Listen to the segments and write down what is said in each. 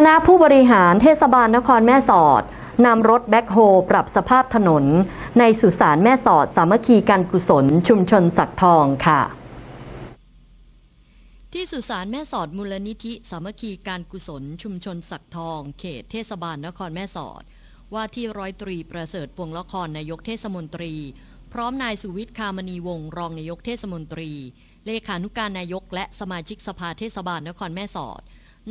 คณะผู้บริหารเทศบาลนครแม่สอดนำรถแบ็คโฮปรับสภาพถนน ในสุสานแม่สอดสามัคคีการกุศล ชุมชนสักทองค่ะ ที่สุสานแม่สอดมูลนิธิสามัคคีการกุศล ชุมชนสักทอง เขตเทศบาลนครแม่สอด ว่าที่ร้อยตรีประเสริฐปวงละครนายกเทศมนตรี พร้อมนายสุวิทย์คามณีวงรองนายกเทศมนตรี เลขานุการนายกและสมาชิกสภาเทศบาลนครแม่สอด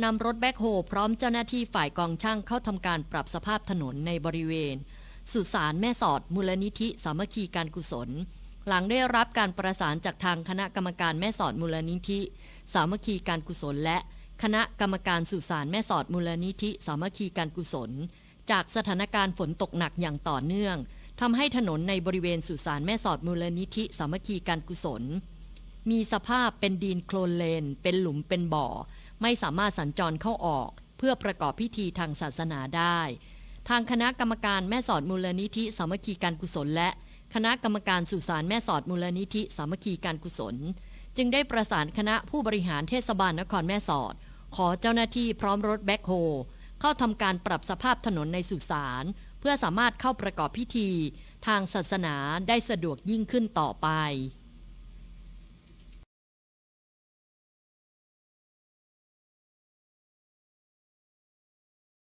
นำรถแบ็คโฮพร้อมเจ้าหน้าที่ฝ่ายกองช่างเข้าทำการปรับสภาพถนนในบริเวณ สุสานแม่สอดมูลนิธิสามัคคีการกุศล หลังได้รับการประสานจากทางคณะกรรมการแม่สอดมูลนิธิ สามัคคีการกุศล และคณะกรรมการสุสานแม่สอดมูลนิธิสามัคคีการกุศล จากสถานการณ์ฝนตกหนักอย่างต่อเนื่องทำให้ถนนในบริเวณสุสานแม่สอดมูลนิธิสามัคคีการกุศล มีสภาพเป็นดินโคลนเลน เป็นหลุมเป็นบ่อ ไม่สามารถสัญจรเข้าออก เพื่อประกอบพิธีทางศาสนาได้ ทางคณะกรรมการแม่สอดมูลนิธิสามัคคีการกุศล และคณะกรรมการสุสานแม่สอดมูลนิธิสามัคคีการกุศล จึงได้ประสานคณะผู้บริหารเทศบาลนครแม่สอด ขอเจ้าหน้าที่พร้อมรถแบ็คโฮเข้าทำการปรับสภาพถนนในสุสานเพื่อสามารถเข้าประกอบพิธี ทางศาสนาได้สะดวกยิ่งขึ้นต่อไป